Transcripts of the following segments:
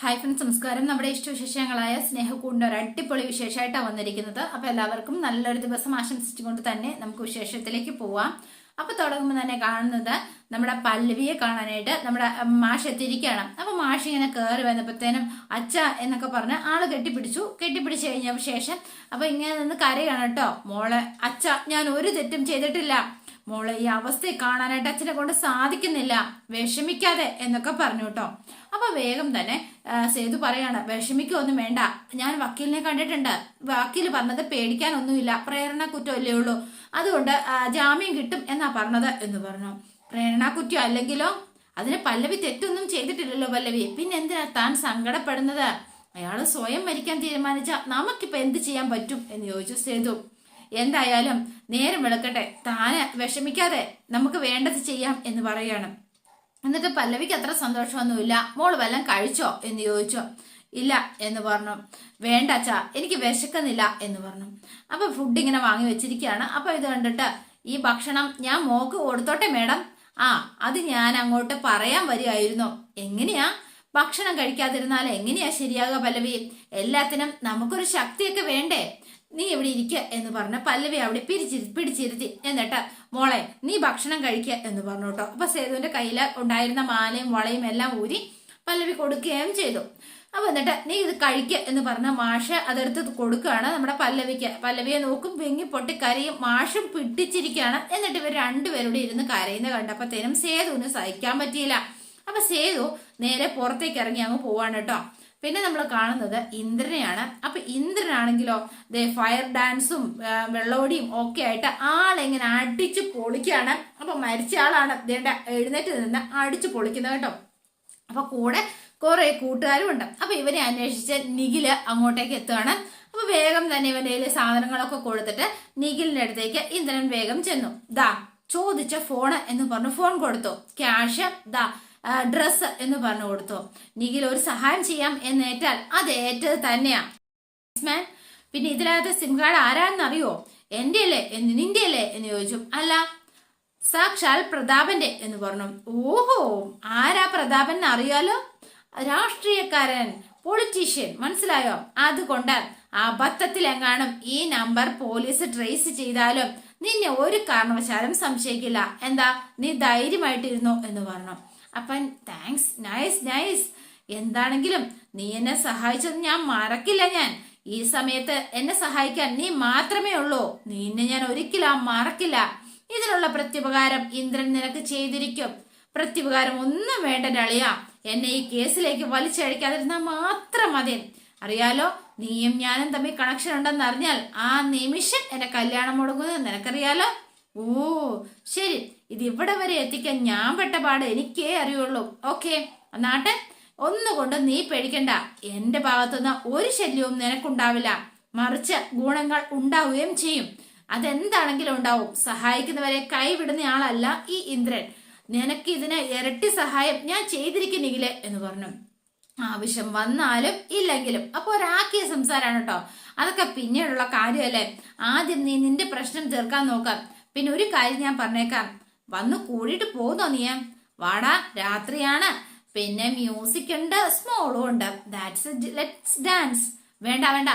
Hi friends നമസ്കാരം. നമ്മുടെ ഇഷ്ടവിശേഷങ്ങളായ സ്നേഹക്കൂടിന്റെ ഒരു അടിപൊളി വിശേഷമായിട്ടാണ് വന്നിരിക്കുന്നത്. അപ്പോൾ എല്ലാവർക്കും നല്ലൊരു ദിവസം ആശംസിച്ചുകൊണ്ട് തന്നെ നമുക്ക് വിശേഷത്തിലേക്ക് പോവാം. അപ്പോൾ തുടങ്ങുമ്പോൾ തന്നെ കാണുന്നത് നമ്മുടെ പല്ലവിയെ കാണാനായിട്ട് നമ്മുടെ മാഷ് എത്തിയിരിക്കുകയാണ്. അപ്പൊ മാഷ് ഇങ്ങനെ കയറി വന്നപ്പോഴത്തേനും അച്ഛ എന്നൊക്കെ പറഞ്ഞ് ആൾ കെട്ടിപ്പിടിച്ചു. കെട്ടിപ്പിടിച്ച് കഴിഞ്ഞ ശേഷം അപ്പൊ ഇങ്ങനെ നിന്ന് കരയാണ് കേട്ടോ. മോളെ അച്ഛ ഞാൻ ഒരു തെറ്റും ചെയ്തിട്ടില്ല. മോളെ ഈ അവസ്ഥയെ കാണാനായിട്ട് അച്ഛനെ കൊണ്ട് സാധിക്കുന്നില്ല. വിഷമിക്കാതെ എന്നൊക്കെ പറഞ്ഞു കേട്ടോ. അപ്പൊ വേഗം തന്നെ സേതു പറയാണ് വിഷമിക്കൊന്നും വേണ്ട. ഞാൻ വക്കീലിനെ കണ്ടിട്ടുണ്ട്. വക്കീൽ പറഞ്ഞത് പേടിക്കാനൊന്നുമില്ല. പ്രേരണ കുറ്റമല്ലേ ഉള്ളൂ. അതുകൊണ്ട് ജാമ്യം കിട്ടും എന്നാ പറഞ്ഞത് എന്ന് പറഞ്ഞു. പ്രേരണ കുറ്റം അല്ലെങ്കിലോ? അതിന് പല്ലവി തെറ്റൊന്നും ചെയ്തിട്ടില്ലല്ലോ പല്ലവി. പിന്നെ എന്തിനാ താൻ സങ്കടപ്പെടുന്നത്? അയാൾ സ്വയം മരിക്കാൻ തീരുമാനിച്ച നമുക്കിപ്പൊ എന്ത് ചെയ്യാൻ പറ്റും എന്ന് ചോദിച്ചു സേതു. എന്തായാലും നേരം വെളുക്കട്ടെ. താന് വിഷമിക്കാതെ നമുക്ക് വേണ്ടത് ചെയ്യാം എന്ന് പറയാണ്. എന്നിട്ട് പല്ലവിക്ക് അത്ര സന്തോഷമൊന്നുമില്ല. മോൾ വല്ലതും കഴിച്ചോ എന്ന് ചോദിച്ചോ. ഇല്ല എന്ന് പറഞ്ഞു. വേണ്ട അച്ഛാ എനിക്ക് വിശക്കുന്നില്ല എന്ന് പറഞ്ഞു. അപ്പൊ ഫുഡ് ഇങ്ങനെ വാങ്ങി വെച്ചിരിക്കുകയാണ്. അപ്പൊ ഇത് കണ്ടിട്ട് ഈ ഭക്ഷണം ഞാൻ മോക്ക് കൊടുത്തോട്ടെ മേഡം ആ അത് ഞാൻ അങ്ങോട്ട് പറയാൻ വരികയായിരുന്നു. എങ്ങനെയാ? ഭക്ഷണം കഴിക്കാതിരുന്നാൽ എങ്ങനെയാ ശരിയാകുക പല്ലവി? എല്ലാത്തിനും നമുക്കൊരു ശക്തിയൊക്കെ വേണ്ടേ? നീ എവിടെ ഇരിക്ക എന്ന് പറഞ്ഞ പല്ലവി അവിടെ പിടിച്ചിരി പിടിച്ചിരുത്തി. എന്നിട്ട് മോളെ നീ ഭക്ഷണം കഴിക്കുക എന്ന് പറഞ്ഞു കേട്ടോ. അപ്പൊ സേതുവിന്റെ കയ്യിൽ ഉണ്ടായിരുന്ന മാലയും വളയും എല്ലാം ഊരി പല്ലവി കൊടുക്കുകയും ചെയ്തു. അപ്പൊ എന്നിട്ട് നീ ഇത് കഴിക്ക എന്ന് പറഞ്ഞ മാഷ അതെടുത്ത് കൊടുക്കുകയാണ് നമ്മുടെ പല്ലവിക്ക്. പല്ലവിയെ നോക്കും വെങ്ങി പൊട്ടി കരയും മാഷും പിടിച്ചിരിക്കുകയാണ്. എന്നിട്ട് ഇവർ രണ്ടുപേരുടെ ഇരുന്ന് കരയുന്ന കണ്ടപ്പോഴത്തേനും സേതുവിന് സഹിക്കാൻ പറ്റിയില്ല. അപ്പൊ സേതു നേരെ പുറത്തേക്ക് ഇറങ്ങി അങ്ങ് പോവാണ് കേട്ടോ. പിന്നെ നമ്മൾ കാണുന്നത് ഇന്ദ്രനെയാണ്. അപ്പൊ ഇന്ദ്രനാണെങ്കിലോ ദേ ഫയർ ഡാൻസും വെള്ളോടിയും ഒക്കെ ആയിട്ട് ആളെങ്ങനെ അടിച്ചു പൊളിക്കുകയാണ് അപ്പൊ മരിച്ച ആളാണ്. ദേണ്ട എഴുന്നേറ്റ് നിന്ന് അടിച്ചു പൊളിക്കുന്നത് കേട്ടോ. അപ്പൊ കൂടെ കുറെ കൂട്ടുകാരും ഉണ്ട്. അപ്പൊ ഇവരെ അന്വേഷിച്ച് നിഖിൽ അങ്ങോട്ടേക്ക് എത്തുകയാണ് അപ്പൊ വേഗം തന്നെ ഇവന്റെ കയ്യിൽ സാധനങ്ങളൊക്കെ കൊടുത്തിട്ട് നിഖിലിന്റെ അടുത്തേക്ക് ഇന്ദ്രൻ വേഗം ചെന്നു. ദാ ചോദിച്ച ഫോണ് എന്ന് പറഞ്ഞു ഫോൺ കൊടുത്തു. ക്യാഷ് ദാ ഡ്രസ്സ് എന്ന് പറഞ്ഞു കൊടുത്തു. നിഖിൽ ഒരു സഹായം ചെയ്യാം എന്നേറ്റാൽ അത് ഏറ്റത് തന്നെയാ. മാൻ പിന്നെ ഇതിനകത്ത് സിം കാർഡ് ആരാണെന്നറിയോ എന്റെ അല്ലേ എന്ന് നിന്റെ അല്ലേ എന്ന് ചോദിച്ചു. അല്ല സാക്ഷാൽ പ്രതാപന്റെ എന്ന് പറഞ്ഞു. ഓഹോ ആരാ പ്രതാപൻ അറിയാലോ? രാഷ്ട്രീയക്കാരൻ പൊളിറ്റീഷ്യൻ മനസ്സിലായോ? അതുകൊണ്ട് അബദ്ധത്തിലെങ്ങാനും ഈ നമ്പർ പോലീസ് ട്രേസ് ചെയ്താലും നിന്നെ ഒരു കാരണവശാലും സംശയിക്കില്ല. എന്താ? നീ ധൈര്യമായിട്ടിരുന്നു? എന്ന് പറഞ്ഞു. അപ്പൻ താങ്ക്സ് നൈസ് നൈസ് എന്താണെങ്കിലും നീ എന്നെ സഹായിച്ചത് ഞാൻ മറക്കില്ല ഞാൻ. ഈ സമയത്ത് എന്നെ സഹായിക്കാൻ നീ മാത്രമേ ഉള്ളൂ. നിന്നെ ഞാൻ ഒരിക്കലും മറക്കില്ല. ഇതിനുള്ള പ്രത്യുപകാരം ഇന്ദ്രൻ നിനക്ക് ചെയ്തിരിക്കും. പ്രത്യുപകാരം ഒന്നും വേണ്ട അളിയ എന്നെ ഈ കേസിലേക്ക് വലിച്ചഴിക്കാതിരുന്നാൽ മാത്രം മതി. അറിയാലോ നീയും ഞാനും തമ്മിൽ കണക്ഷൻ ഉണ്ടെന്ന് അറിഞ്ഞാൽ ആ നിമിഷം എന്റെ കല്യാണം മുടങ്ങുന്നത് നിനക്കറിയാലോ? ഓ ശരി. ഇത് ഇവിടെ വരെ എത്തിക്കാൻ ഞാൻ പെട്ട പാട് എനിക്കേ അറിയുള്ളൂ. ഓക്കെ എന്നാട്ടെ ഒന്നുകൊണ്ട് നീ പേടിക്കണ്ട. എന്റെ ഭാഗത്തുനിന്ന് ഒരു ശല്യവും നിനക്കുണ്ടാവില്ല. മറിച്ച് ഗുണങ്ങൾ ഉണ്ടാവുകയും ചെയ്യും. അതെന്താണെങ്കിലും ഉണ്ടാവും. സഹായിക്കുന്നവരെ കൈവിടുന്ന ആളല്ല ഈ ഇന്ദ്രൻ. നിനക്ക് ഇതിന് ഇരട്ടി സഹായം ഞാൻ ചെയ്തിരിക്കുന്നെങ്കിലേ എന്ന് പറഞ്ഞു. ആവശ്യം വന്നാലും ഇല്ലെങ്കിലും. അപ്പൊ ഒരാക്കിയ സംസാരമാണ് കേട്ടോ അതൊക്കെ പിന്നീടുള്ള കാര്യമല്ലേ? ആദ്യം നീ നിന്റെ പ്രശ്നം തീർക്കാൻ നോക്കാം. പിന്നെ ഒരു കാര്യം ഞാൻ പറഞ്ഞേക്കാം. വന്ന് കൂടിയിട്ട് പോകുന്നോ നീ? വാടാ രാത്രിയാണ്. പിന്നെ മ്യൂസിക് ഉണ്ട് സ്മോളും ഉണ്ട്. ദാറ്റ്സ് ലെറ്റ്സ് ഡാൻസ് വേണ്ട വേണ്ട.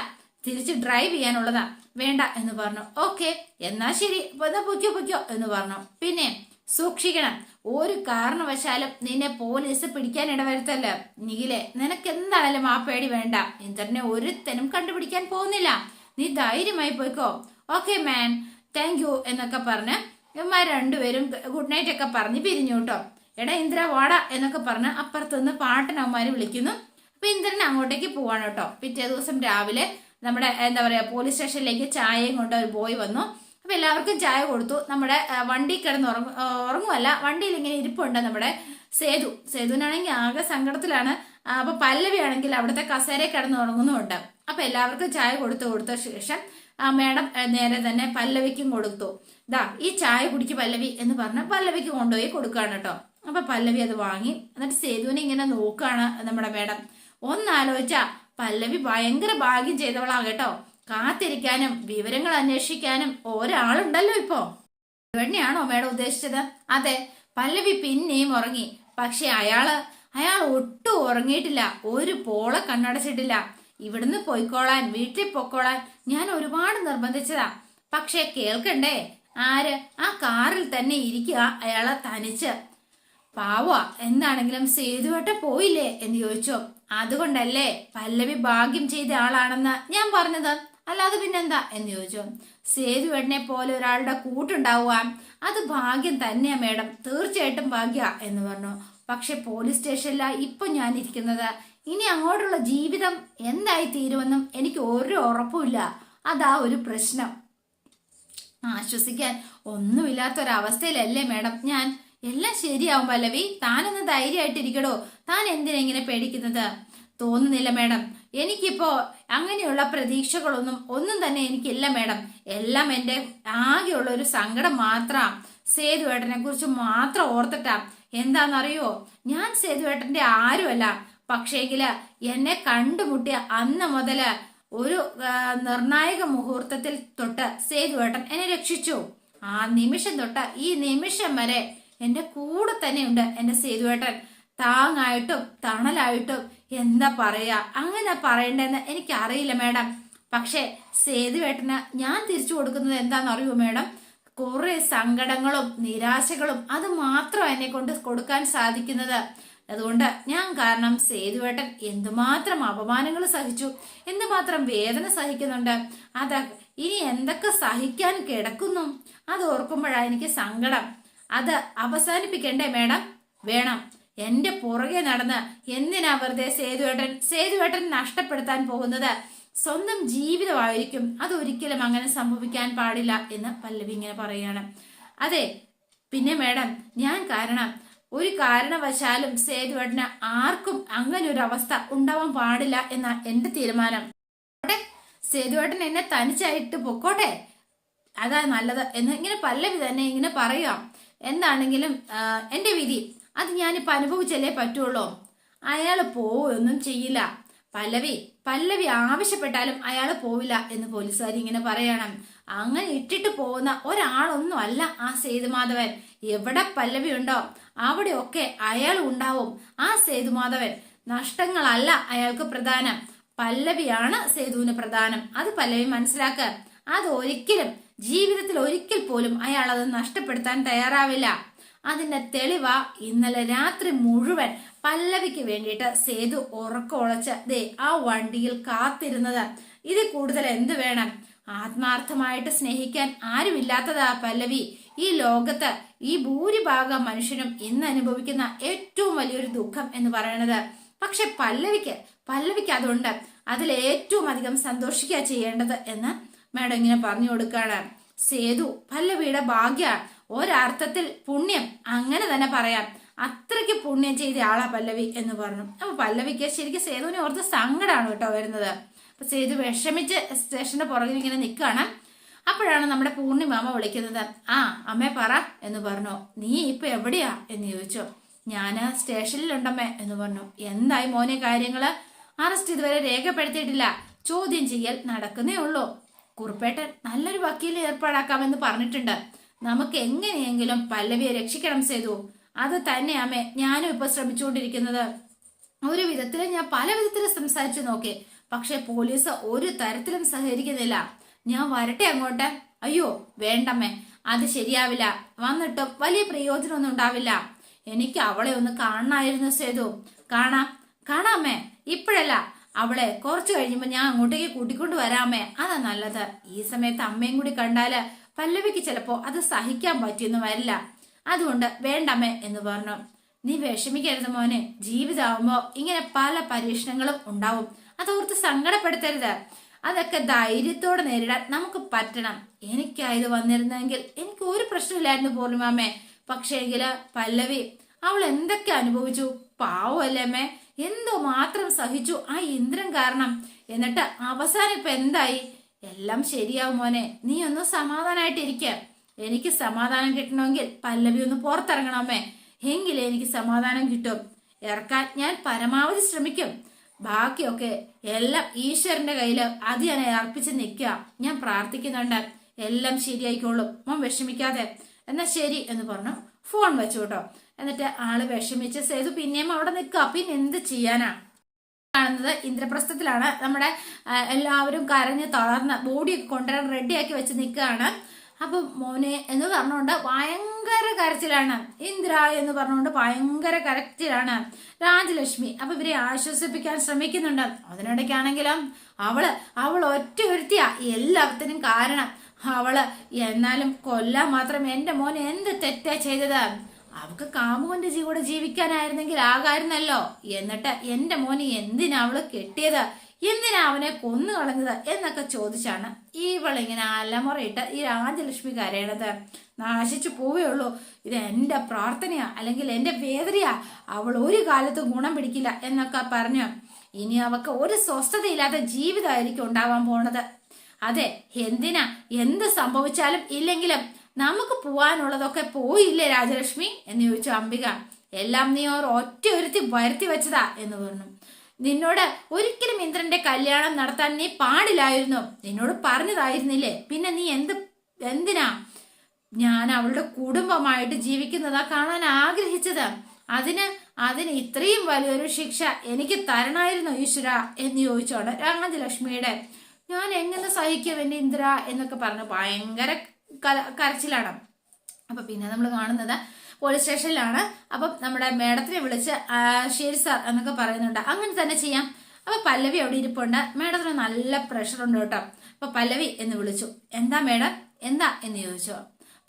തിരിച്ച് ഡ്രൈവ് ചെയ്യാനുള്ളതാ. വേണ്ട എന്ന് പറഞ്ഞു. ഓക്കെ എന്നാ ശരി. പൊയ്ക്കോ പൊയ്ക്കോ എന്ന് പറഞ്ഞു. പിന്നെ സൂക്ഷിക്കണം. ഒരു കാരണവശാലും നിന്നെ പോലീസ് പിടിക്കാൻ ഇടവരുത്തല്ല? നീലെ നിനക്ക് എന്തായാലും ആ പേടി വേണ്ട. ഇന്ദ്രനെ ഒരുത്തനും കണ്ടുപിടിക്കാൻ പോകുന്നില്ല. നീ ധൈര്യമായി പോയിക്കോ. ഓക്കെ മാൻ താങ്ക് യു എന്നൊക്കെ പറഞ്ഞ് ഇവന്മാർ രണ്ടുപേരും ഗുഡ് നൈറ്റ് ഒക്കെ പറഞ്ഞ് പിരിഞ്ഞു കേട്ടോ. എടാ ഇന്ദ്ര വാട എന്നൊക്കെ പറഞ്ഞ് അപ്പുറത്തുനിന്ന് പാട്ടനവന്മാർ വിളിക്കുന്നു. അപ്പൊ ഇന്ദ്രൻ അങ്ങോട്ടേക്ക് പോവാണ് കേട്ടോ. പിറ്റേ ദിവസം രാവിലെ നമ്മുടെ എന്താ പറയാ പോലീസ് സ്റ്റേഷനിലേക്ക് ചായയും കൊണ്ട് ഒരു ബോയ് വന്നു. അപ്പൊ എല്ലാവർക്കും ചായ കൊടുത്തു. നമ്മുടെ വണ്ടി കിടന്ന് ഉറങ്ങും ഉറങ്ങുമല്ല വണ്ടിയിൽ ഇങ്ങനെ ഇരിപ്പുണ്ട് നമ്മുടെ സേതു. സേതുവിനാണെങ്കിൽ ആകെ സങ്കടത്തിലാണ്. ആ, അപ്പൊ പല്ലവി ആണെങ്കിൽ അവിടുത്തെ കസേരയിൽ കിടന്ന് ഉറങ്ങുന്നുമുണ്ട്. അപ്പൊ എല്ലാവർക്കും ചായ കൊടുത്തു കൊടുത്ത ശേഷം ആ മേഡം നേരെ തന്നെ പല്ലവിക്കും കൊടുത്തു. ദാ ഈ ചായ കുടിക്ക് പല്ലവി എന്ന് പറഞ്ഞ് പല്ലവിക്ക് കൊണ്ടുപോയി കൊടുക്കുകയാണ് കേട്ടോ. അപ്പൊ പല്ലവി അത് വാങ്ങി. എന്നിട്ട് സേതുവിനെ ഇങ്ങനെ നോക്കുകയാണ് നമ്മുടെ മേഡം. ഒന്നാലോചിച്ച പല്ലവി ഭയങ്കര ഭാഗ്യം ചെയ്തവളാ കേട്ടോ. കാത്തിരിക്കാനും വിവരങ്ങൾ അന്വേഷിക്കാനും ഒരാളുണ്ടല്ലോ ഇപ്പോ. തന്നെയാണോ മേഡം ഉദ്ദേശിച്ചത്? അതെ പല്ലവി പിന്നെയും ഉറങ്ങി. പക്ഷെ അയാൾ അയാൾ ഒട്ടും ഉറങ്ങിയിട്ടില്ല ഒരു പോള കണ്ണടച്ചിട്ടില്ല. ഇവിടുന്ന് പോയിക്കോളാൻ വീട്ടിൽ പൊക്കോളാൻ ഞാൻ ഒരുപാട് നിർബന്ധിച്ചതാ. പക്ഷെ കേൾക്കണ്ടേ ആര് ആ കാറിൽ തന്നെ ഇരിക്കുക അയാളെ തനിച്ച്. പാവ എന്താണെങ്കിലും സേതുവട്ട പോയില്ലേ എന്ന് ചോദിച്ചു. അതുകൊണ്ടല്ലേ പല്ലവി ഭാഗ്യം ചെയ്ത ആളാണെന്ന് ഞാൻ പറഞ്ഞത്. അല്ലാതെ പിന്നെന്താ എന്ന് ചോദിച്ചു. സേതുവേട്ടനെ പോലെ ഒരാളുടെ കൂട്ടുണ്ടാവുക അത് ഭാഗ്യം തന്നെയാ മേഡം. തീർച്ചയായിട്ടും ഭാഗ്യ എന്ന് പറഞ്ഞു. പക്ഷെ പോലീസ് സ്റ്റേഷനിലാ ഇപ്പൊ ഞാൻ ഇരിക്കുന്നത്. ഇനി അങ്ങോട്ടുള്ള ജീവിതം എന്തായി തീരുമെന്നും എനിക്ക് ഒരു ഉറപ്പുമില്ല. അതാ ഒരു പ്രശ്നം. ആശ്വസിക്കാൻ ഒന്നുമില്ലാത്തൊരവസ്ഥയിലല്ലേ മേഡം? ഞാൻ എല്ലാം ശരിയാവും പല്ലവി. താനൊന്ന് ധൈര്യമായിട്ടിരിക്കടോ. താൻ എന്തിനാ ഇങ്ങനെ പേടിക്കുന്നത്? തോന്നുന്നില്ല മേഡം. എനിക്കിപ്പോ അങ്ങനെയുള്ള പ്രതീക്ഷകളൊന്നും ഒന്നും തന്നെ എനിക്കില്ല മേഡം. എല്ലാം എന്റെ ആകെയുള്ള ഒരു സങ്കടം മാത്രം. സേതുവേട്ടനെ കുറിച്ച് മാത്രം ഓർത്തിട്ടാ. എന്താണെന്നറിയോ ഞാൻ സേതുവേട്ടന്റെ ആരുമല്ല. പക്ഷേങ്കിൽ എന്നെ കണ്ടുമുട്ടിയ അന്ന് മുതൽ ഒരു നിർണായക മുഹൂർത്തത്തിൽ തൊട്ട് സേതുവേട്ടൻ എന്നെ രക്ഷിച്ചു. ആ നിമിഷം തൊട്ട് ഈ നിമിഷം വരെ എന്റെ കൂടെ തന്നെയുണ്ട് എന്റെ സേതുവേട്ടൻ. താങ്ങായിട്ടും തണലായിട്ടും എന്താ പറയാ? അങ്ങനെ പറയണ്ടെന്ന് എനിക്കറിയില്ല മേഡം. പക്ഷെ സേതുവേട്ടന് ഞാൻ തിരിച്ചു കൊടുക്കുന്നത് എന്താണെന്ന് അറിയുമോ മേഡം? കുറെ സങ്കടങ്ങളും നിരാശകളും അത് മാത്രം എന്നെ കൊണ്ട് കൊടുക്കാൻ സാധിക്കുന്നത്. അതുകൊണ്ട് ഞാൻ കാരണം സേതുവേട്ടൻ എന്തുമാത്രം അപമാനങ്ങൾ സഹിച്ചു എന്തുമാത്രം വേദന സഹിക്കുന്നുണ്ട് അത് ഇനി എന്തൊക്കെ സഹിക്കാൻ കിടക്കുന്നു അത് ഓർക്കുമ്പോഴാണ് എനിക്ക് സങ്കടം. അത് അവസാനിപ്പിക്കണ്ടേ മേഡം? വേണം. എന്റെ പുറകെ നടന്ന് എന്തിനാ വെറുതെ സേതുവേട്ടൻ സേതുവേട്ടൻ നഷ്ടപ്പെടുത്താൻ പോകുന്നത്? സ്വന്തം ജീവിതമായിരിക്കും അതൊരിക്കലും അങ്ങനെ സംഭവിക്കാൻ പാടില്ല എന്ന് പല്ലവി ഇങ്ങനെ പറയുകയാണ്. അതെ പിന്നെ മേഡം ഞാൻ കാരണം ഒരു കാരണവശാലും സേതുവേട്ടന് ആർക്കും അങ്ങനെ ഒരു അവസ്ഥ ഉണ്ടാവാൻ പാടില്ല എന്ന എന്റെ തീരുമാനം. സേതുവേട്ടൻ എന്നെ തനിച്ചായിട്ട് പൊക്കോട്ടെ. അതാ നല്ലത് എന്ന് ഇങ്ങനെ പല്ലവി തന്നെ ഇങ്ങനെ പറയാം എന്താണെങ്കിലും എന്റെ വിധി അത് ഞാനിപ്പോ അനുഭവിച്ചല്ലേ പറ്റുള്ളൂ. അയാൾ പോവൊന്നും ചെയ്യില്ല. പല്ലവി പല്ലവി ആവശ്യപ്പെട്ടാലും അയാൾ പോവില്ല എന്ന് പോലീസുകാർ ഇങ്ങനെ പറയണം. അങ്ങനെ ഇട്ടിട്ട് പോകുന്ന ഒരാളൊന്നും അല്ല ആ സേതുമാധവൻ. എവിടെ പല്ലവി ഉണ്ടോ അവിടെയൊക്കെ അയാൾ ഉണ്ടാവും ആ സേതുമാധവൻ. നഷ്ടങ്ങളല്ല അയാൾക്ക് പ്രധാനം. പല്ലവിയാണ് സേതുവിന് പ്രധാനം. അത് പല്ലവി മനസ്സിലാക്കുക അത് ഒരിക്കലും ജീവിതത്തിൽ ഒരിക്കൽ പോലും അയാൾ അത് നഷ്ടപ്പെടുത്താൻ തയ്യാറാവില്ല. അതിന്റെ തെളിവ ഇന്നലെ രാത്രി മുഴുവൻ പല്ലവിക്ക് വേണ്ടിയിട്ട് സേതു ഉറക്കമുളച്ച് ദേ ആ വണ്ടിയിൽ കാത്തിരുന്നത്. ഇത് കൂടുതൽ എന്ത് വേണം? ആത്മാർത്ഥമായിട്ട് സ്നേഹിക്കാൻ ആരുമില്ലാത്തതാ പല്ലവി. ഈ ലോകത്ത് ഈ ഭൂരിഭാഗം മനുഷ്യനും ഇന്ന് അനുഭവിക്കുന്ന ഏറ്റവും വലിയൊരു ദുഃഖം എന്ന് പറയുന്നത് പക്ഷെ പല്ലവിക്ക് പല്ലവിക്ക് അതുണ്ട്. അതിൽ ഏറ്റവും അധികം സന്തോഷിക്കുക ചെയ്യേണ്ടത് എന്ന് മാഡം ഇങ്ങനെ പറഞ്ഞു കൊടുക്കുകയാണ് സേതു പല്ലവിയുടെ ഭാഗ്യ ഒരർത്ഥത്തിൽ പുണ്യം അങ്ങനെ തന്നെ പറയാം. അത്രയ്ക്ക് പുണ്യം ചെയ്ത ആളാ പല്ലവി എന്ന് പറഞ്ഞു. അപ്പൊ പല്ലവിക്ക് ശരിക്കും സേതുവിനെ ഓർത്ത് സങ്കടമാണ് കേട്ടോ വരുന്നത്. അപ്പൊ സേതു വിഷമിച്ച് സ്റ്റേഷന്റെ പുറകിൽ ഇങ്ങനെ നിൽക്കുകയാണ്. അപ്പോഴാണ് നമ്മുടെ പൂർണിമാമ വിളിക്കുന്നത്. ആ അമ്മേ പറ എന്ന് പറഞ്ഞു. നീ ഇപ്പൊ എവിടെയാ? എന്ന് ചോദിച്ചു. ഞാൻ സ്റ്റേഷനിലുണ്ടമ്മേ എന്ന് പറഞ്ഞു. എന്തായി മോനെ കാര്യങ്ങൾ? അറസ്റ്റ് ഇതുവരെ രേഖപ്പെടുത്തിയിട്ടില്ല. ചോദ്യം ചെയ്യൽ നടക്കുന്നേ ഉള്ളൂ. കുറുപ്പേട്ടൻ നല്ലൊരു വക്കീൽ ഏർപ്പാടാക്കാമെന്ന് പറഞ്ഞിട്ടുണ്ട്. നമുക്ക് എങ്ങനെയെങ്കിലും പല്ലവിയെ രക്ഷിക്കണം സേതു. അത് തന്നെ അമ്മേ. ഞാനും ഇപ്പൊ ശ്രമിച്ചുകൊണ്ടിരിക്കുന്നത്. ഒരു വിധത്തിൽ ഞാൻ പല വിധത്തിലും സംസാരിച്ചു നോക്കി. പക്ഷെ പോലീസ് ഒരു തരത്തിലും സഹകരിക്കുന്നില്ല. ഞാൻ വരട്ടെ അങ്ങോട്ട്. അയ്യോ വേണ്ടമ്മേ. അത് ശരിയാവില്ല. വന്നിട്ട് വലിയ പ്രയോജനമൊന്നും ഉണ്ടാവില്ല. എനിക്ക് അവളെ ഒന്ന് കാണണമായിരുന്നു സേതു. കാണാം. കാണാമേ ഇപ്പോഴല്ല. അവളെ കുറച്ചു കഴിയുമ്പോ ഞാൻ അങ്ങോട്ടേക്ക് കൂട്ടിക്കൊണ്ട് വരാമേ. അതാ നല്ലത്. ഈ സമയത്ത് അമ്മയും കൂടി കണ്ടാൽ പല്ലവിക്ക് ചിലപ്പോ അത് സഹിക്കാൻ പറ്റിയെന്ന് വരില്ല. അതുകൊണ്ട് വേണ്ടമ്മേ എന്ന് പറഞ്ഞു. നീ വിഷമിക്കരുത് മോനെ. ജീവിതമാകുമ്പോ ഇങ്ങനെ പല പരീക്ഷണങ്ങളും ഉണ്ടാവും. അതോർത്ത് സങ്കടപ്പെടുത്തരുത്. അതൊക്കെ ധൈര്യത്തോടെ നേരിടാൻ നമുക്ക് പറ്റണം. എനിക്കായത് വന്നിരുന്നെങ്കിൽ എനിക്ക് ഒരു പ്രശ്നമില്ലായിരുന്നു പൂർണിമാമ്മേ പക്ഷേങ്കിൽ പല്ലവി അവൾ എന്തൊക്കെ അനുഭവിച്ചു? പാവമല്ലേ അമ്മേ. എന്തോ മാത്രം സഹിച്ചു ആ ഇന്ദ്രൻ കാരണം. എന്നിട്ട് അവസാനം ഇപ്പൊ എന്തായി? എല്ലാം ശരിയാവും മോനെ. നീ ഒന്ന് സമാധാനായിട്ടിരിക്ക. എനിക്ക് സമാധാനം കിട്ടണമെങ്കിൽ പല്ലവി ഒന്ന് പുറത്തിറങ്ങണമേ എങ്കിലേ എനിക്ക് സമാധാനം കിട്ടും. ഇറക്കാൻ ഞാൻ പരമാവധി ശ്രമിക്കും. ബാക്കിയൊക്കെ എല്ലാം ഈശ്വരന്റെ കയ്യിൽ അത് ഞാൻ അർപ്പിച്ച് നിൽക്കുക. ഞാൻ പ്രാർത്ഥിക്കുന്നുണ്ട്. എല്ലാം ശരിയായിക്കോളും. മോൻ വിഷമിക്കാതെ. എന്നാ ശരി എന്ന് പറഞ്ഞു. ഫോൺ വെച്ചു കേട്ടോ. എന്നിട്ട് ആൾ വിഷമിച്ച് സേതു പിന്നെയും അവിടെ നിൽക്കുക. പിന്നെ എന്ത് ചെയ്യാനാ? കാണുന്നത് ഇന്ദ്രപ്രസ്ഥത്തിലാണ്. നമ്മുടെ എല്ലാവരും കരഞ്ഞ് തളർന്ന് ബോഡിയൊക്കെ കൊണ്ടുവരാൻ റെഡിയാക്കി വെച്ച് നിൽക്കുകയാണ്. അപ്പൊ മോനെ എന്ന് പറഞ്ഞുകൊണ്ട് ഭയങ്കര കരച്ചിലാണ്. ഇന്ദ്ര എന്ന് പറഞ്ഞുകൊണ്ട് ഭയങ്കര കരച്ചിലാണ് രാജലക്ഷ്മി. അപ്പൊ ഇവരെ ആശ്വസിപ്പിക്കാൻ ശ്രമിക്കുന്നുണ്ട്. അതിനിടയ്ക്കാണെങ്കിലും അവൾ അവൾ ഒറ്റ ഒരുത്തിയാ എല്ലാത്തിനും കാരണം അവൾ. എന്നാലും കൊല്ലാൻ മാത്രം എന്റെ മോനെ എന്ത് തെറ്റാ ചെയ്തത്? അവക്ക് കാമുകന്റെ ജീവിടെ ജീവിക്കാനായിരുന്നെങ്കിൽ ആകായിരുന്നല്ലോ. എന്നിട്ട് എന്റെ മോനെ എന്തിനാ അവൾ കെട്ടിയത്? എന്തിനാ അവനെ കൊന്നു കളഞ്ഞത്? എന്നൊക്കെ ചോദിച്ചാണ് ഇവളിങ്ങനെ അലമുറയിട്ട് ഈ രാജലക്ഷ്മി കരയണത്. നാശിച്ചു പോവേ ഉള്ളൂ. ഇത് എന്റെ പ്രാർത്ഥനയാ അല്ലെങ്കിൽ എന്റെ വേദനയാ. അവൾ ഒരു കാലത്തും ഗുണം പിടിക്കില്ല എന്നൊക്കെ പറഞ്ഞു ഇനി അവക്ക് ഒരു സ്വസ്ഥതയില്ലാത്ത ജീവിതമായിരിക്കും ഉണ്ടാവാൻ പോണത്. അതെ എന്തിനാ? എന്ത് സംഭവിച്ചാലും ഇല്ലെങ്കിലും നമുക്ക് പോവാനുള്ളതൊക്കെ പോയില്ലേ രാജലക്ഷ്മി? എന്ന് ചോദിച്ചു അംബിക. എല്ലാം നീ ഓർ ഒറ്റ ഒരുത്തി വരുത്തി വെച്ചതാ എന്ന് പറഞ്ഞു. നിന്നോട് ഒരിക്കലും ഇന്ദ്രന്റെ കല്യാണം നടത്താൻ നീ പാടില്ലായിരുന്നു. നിന്നോട് പറഞ്ഞതായിരുന്നില്ലേ? പിന്നെ നീ എന്ത് എന്തിനാ? ഞാൻ അവളുടെ കുടുംബമായിട്ട് ജീവിക്കുന്നതാ കാണാൻ ആഗ്രഹിച്ചത്. അതിന് അതിന് ഇത്രയും വലിയൊരു ശിക്ഷ എനിക്ക് തരണായിരുന്നു ഈശ്വര എന്ന് ചോദിച്ചോണ്ട് രാജലക്ഷ്മിയുടെ. ഞാൻ എങ്ങനെ സഹിക്കും എന്റെ ഇന്ദ്ര എന്നൊക്കെ പറഞ്ഞു ഭയങ്കര കരച്ചിലാണ് അപ്പൊ പിന്നെ നമ്മൾ കാണുന്നത് പോലീസ് സ്റ്റേഷനിലാണ് അപ്പം നമ്മുടെ മേഡത്തിനെ വിളിച്ച് ശരി സാർ എന്നൊക്കെ പറയുന്നുണ്ട്. അങ്ങനെ തന്നെ ചെയ്യാം. അപ്പൊ പല്ലവി അവിടെ ഇരിപ്പുണ്ട്. മേഡത്തിന് നല്ല പ്രഷർ ഉണ്ട് കേട്ടോ. അപ്പൊ പല്ലവി എന്ന് വിളിച്ചു. എന്താ മേഡം? എന്താ? എന്ന് ചോദിച്ചു.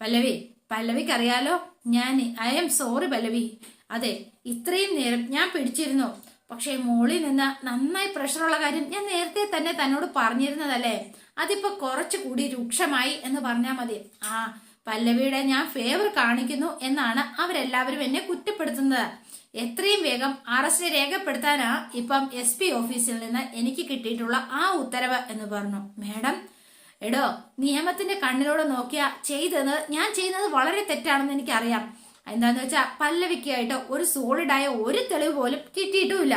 പല്ലവി പല്ലവിക്ക് അറിയാലോ ഞാൻ ഐ എം സോറി പല്ലവി. അതെ ഇത്രയും നേരം ഞാൻ പിടിച്ചിരുന്നു. പക്ഷേ മോളിൽ നിന്ന് നന്നായി പ്രഷറുള്ള കാര്യം ഞാൻ നേരത്തെ തന്നെ തന്നോട് പറഞ്ഞിരുന്നതല്ലേ? അതിപ്പോ കുറച്ചുകൂടി രൂക്ഷമായി എന്ന് പറഞ്ഞാൽ മതി. ആ പല്ലവിയുടെ ഞാൻ ഫേവർ കാണിക്കുന്നു എന്നാണ് അവരെല്ലാവരും എന്നെ കുറ്റപ്പെടുത്തുന്നത്. എത്രയും വേഗം അറസ്റ്റ് രേഖപ്പെടുത്താനാ ഇപ്പം എസ് പി ഓഫീസിൽ നിന്ന് എനിക്ക് കിട്ടിയിട്ടുള്ള ആ ഉത്തരവ് എന്ന് പറഞ്ഞു. മേഡം എടോ നിയമത്തിന്റെ കണ്ണിലൂടെ നോക്കിയാ ചെയ്തത് ഞാൻ ചെയ്യുന്നത് വളരെ തെറ്റാണെന്ന് എനിക്കറിയാം. എന്താന്ന് വെച്ചാ പല്ലവിക്കായിട്ട് ഒരു സോളിഡായ ഒരു തെളിവ് പോലും കിട്ടിയിട്ടുമില്ല.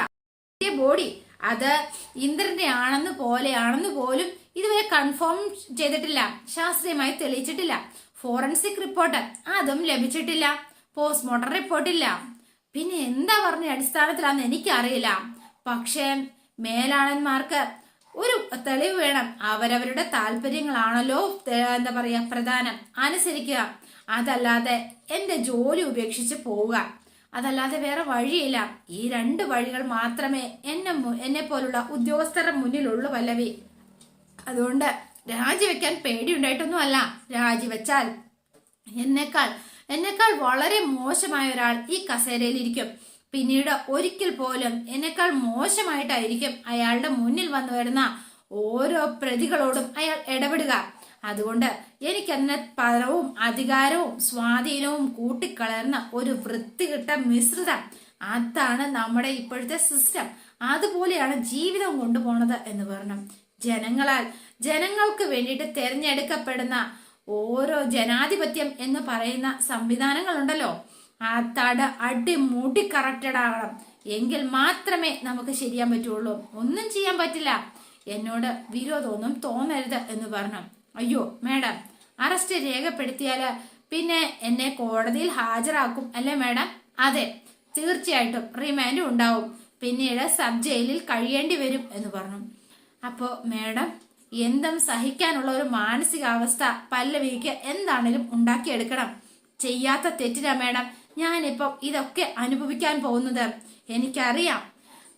ബോഡി അത് ഇന്ദ്രന്റെ ആണെന്ന് പോലെയാണെന്ന് പോലും ഇതുവരെ കൺഫേം ചെയ്തിട്ടില്ല. ശാസ്ത്രീയമായി തെളിയിച്ചിട്ടില്ല. ഫോറൻസിക് റിപ്പോർട്ട് അതും ലഭിച്ചിട്ടില്ല. പോസ്റ്റ്മോർട്ടം റിപ്പോർട്ടില്ല പിന്നെ എന്താ പറഞ്ഞ അടിസ്ഥാനത്തിലാന്ന് എനിക്കറിയില്ല. പക്ഷേ മേലാളന്മാർക്ക് ഒരു തെളിവ് വേണം. അവരവരുടെ താല്പര്യങ്ങളാണല്ലോ എന്താ പറയാ പ്രധാനം. അനുസരിക്കുക. അതല്ലാതെ എന്റെ ജോലി ഉപേക്ഷിച്ച് പോവുക. അതല്ലാതെ വേറെ വഴിയില്ല. ഈ രണ്ട് വഴികൾ മാത്രമേ എന്നെ എന്നെ പോലുള്ള ഉദ്യോഗസ്ഥരുടെ മുന്നിലുള്ളൂ പല്ലവി അതുകൊണ്ട് രാജിവെക്കാൻ പേടിയുണ്ടായിട്ടൊന്നും അല്ല രാജിവെച്ചാൽ എന്നെക്കാൾ എന്നെക്കാൾ വളരെ മോശമായ ഒരാൾ ഈ കസേരയിലിരിക്കും. പിന്നീട് ഒരിക്കൽ പോലും എന്നെക്കാൾ മോശമായിട്ടായിരിക്കും അയാളുടെ മുന്നിൽ വന്നു വരുന്ന ഓരോ പ്രതികളോടും അയാൾ ഇടപെടുക. അതുകൊണ്ട് എനിക്കതിനെ പരവും അധികാരവും സ്വാധീനവും കൂട്ടിക്കളർന്ന ഒരു വൃത്തികിട്ട മിശ്രിതം. അതാണ് നമ്മുടെ ഇപ്പോഴത്തെ സിസ്റ്റം അതുപോലെയാണ് ജീവിതം കൊണ്ടുപോണത് എന്ന് പറഞ്ഞു. ജനങ്ങളാൽ ജനങ്ങൾക്ക് വേണ്ടിയിട്ട് തിരഞ്ഞെടുക്കപ്പെടുന്ന ഓരോ ജനാധിപത്യം എന്ന് പറയുന്ന സംവിധാനങ്ങളുണ്ടല്ലോ. ആ തട അടിമുടി കറക്റ്റഡ് ആകണം എങ്കിൽ മാത്രമേ നമുക്ക് ശരിയാൻ പറ്റുള്ളൂ. ഒന്നും ചെയ്യാൻ പറ്റില്ല. എന്നോട് വിരോധമൊന്നും തോന്നരുത് എന്ന് പറഞ്ഞു. അയ്യോ മാഡം. അറസ്റ്റ് രേഖപ്പെടുത്തിയാൽ പിന്നെ എന്നെ കോടതിയിൽ ഹാജരാക്കും അല്ലേ മാഡം? അതെ തീർച്ചയായിട്ടും റിമാൻഡ് ഉണ്ടാവും. പിന്നീട് സബ് ജയിലിൽ കഴിയേണ്ടി വരും എന്ന് പറഞ്ഞു. അപ്പോ മാഡം എന്തും സഹിക്കാനുള്ള ഒരു മാനസികാവസ്ഥ പല്ലവിക്ക് എന്താണേലും ഉണ്ടാക്കിയെടുക്കണം. ചെയ്യാത്ത തെറ്റിനാ മാഡം ഞാനിപ്പം ഇതൊക്കെ അനുഭവിക്കാൻ പോകുന്നത്. എനിക്കറിയാം.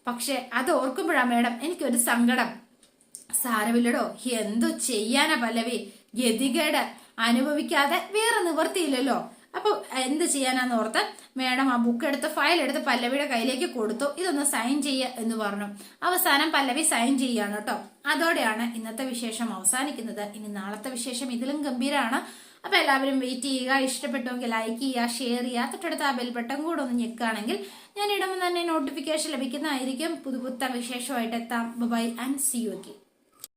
പക്ഷെ അത് ഓർക്കുമ്പോഴാ മാഡം എനിക്കൊരു സങ്കടം. സാരമില്ലടോ. എന്തോ ചെയ്യാനാ പല്ലവി? ഗതികേട്. അനുഭവിക്കാതെ വേറെ നിവർത്തിയില്ലല്ലോ അപ്പൊ എന്ത് ചെയ്യാനാന്ന് ഓർത്ത് മേഡം ആ ബുക്ക് എടുത്ത് ഫയൽ എടുത്ത് പല്ലവിയുടെ കയ്യിലേക്ക് കൊടുത്തു. ഇതൊന്ന് സൈൻ ചെയ്യ എന്ന് പറഞ്ഞു. അവസാനം പല്ലവി സൈൻ ചെയ്യാണ് കേട്ടോ. അതോടെയാണ് ഇന്നത്തെ വിശേഷം അവസാനിക്കുന്നത്. ഇനി നാളത്തെ വിശേഷം ഇതിലും ഗംഭീരമാണ് അപ്പൊ എല്ലാവരും വെയിറ്റ് ചെയ്യുക. ഇഷ്ടപ്പെട്ടുവെങ്കിൽ ലൈക്ക് ചെയ്യുക ഷെയർ ചെയ്യുക. തൊട്ടടുത്ത് ആ ബെൽബട്ടൺ കൂടെ ഒന്ന് ഞെക്കുകയാണെങ്കിൽ ഞാൻ ഇടുമ്പോൾ തന്നെ നോട്ടിഫിക്കേഷൻ ലഭിക്കുന്നതായിരിക്കും. പുതുപുത്ത വിശേഷമായിട്ട് എത്താം. By and C U